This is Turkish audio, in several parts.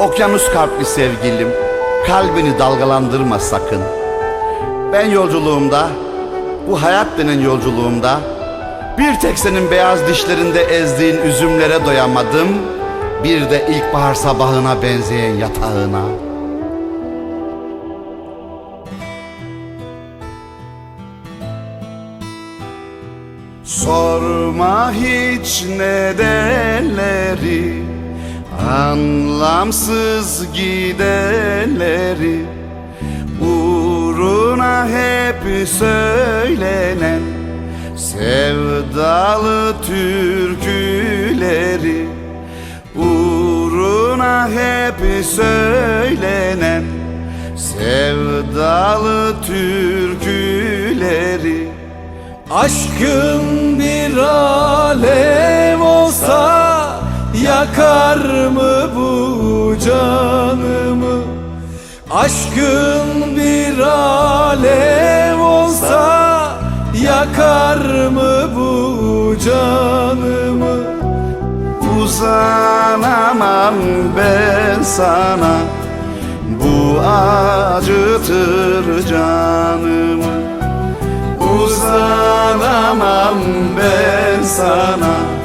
Okyanus kalpli sevgilim, kalbini dalgalandırma sakın. Ben yolculuğumda, bu hayat denen yolculuğumda, bir tek senin beyaz dişlerinde ezdiğin üzümlere doyamadım, bir de ilkbahar sabahına benzeyen yatağına. Sorma hiç nedenleri Anlamsız gidenleri Uğruna hep söylenen Sevdalı türküleri Uğruna hep söylenen Sevdalı türküleri. Aşkın yakar mı bu canımı? Aşkın bir alev olsa yakar mı bu canımı? Uzanamam ben sana Bu acıtır canımı Uzanamam ben sana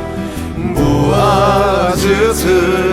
acıtır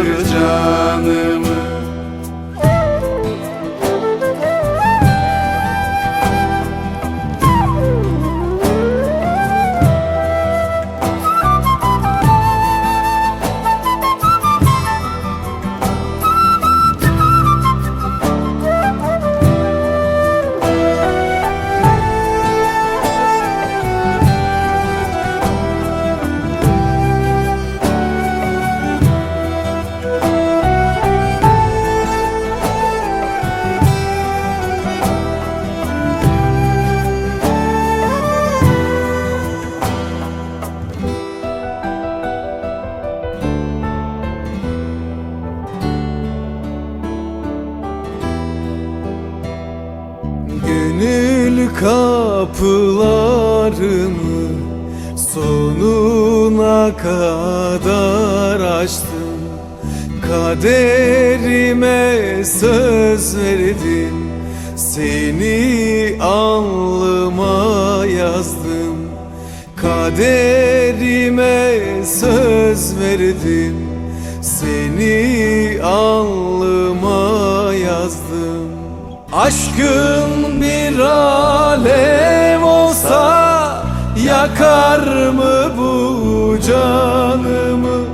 kapılarımı sonuna kadar açtım. Kaderime söz verdim Seni alnıma yazdım. Kaderime söz verdim Seni alnıma yazdım Aşkın bir alev olsa yakar mı bu canımı?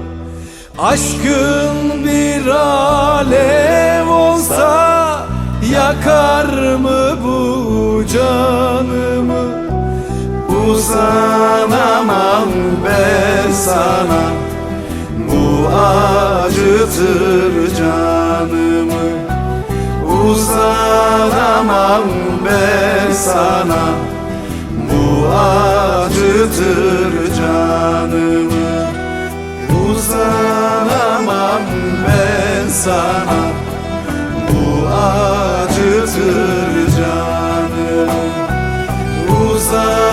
Aşkın bir alev olsa yakar mı bu canımı? Uzanamam ben sana Bu acıtır canımı Uzanamam ben sana Bu acıtır canımı. Uzanamam ben sana Bu acıtır canımı. Uzanamam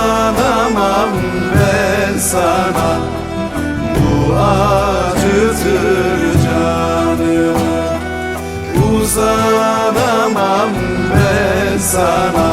sana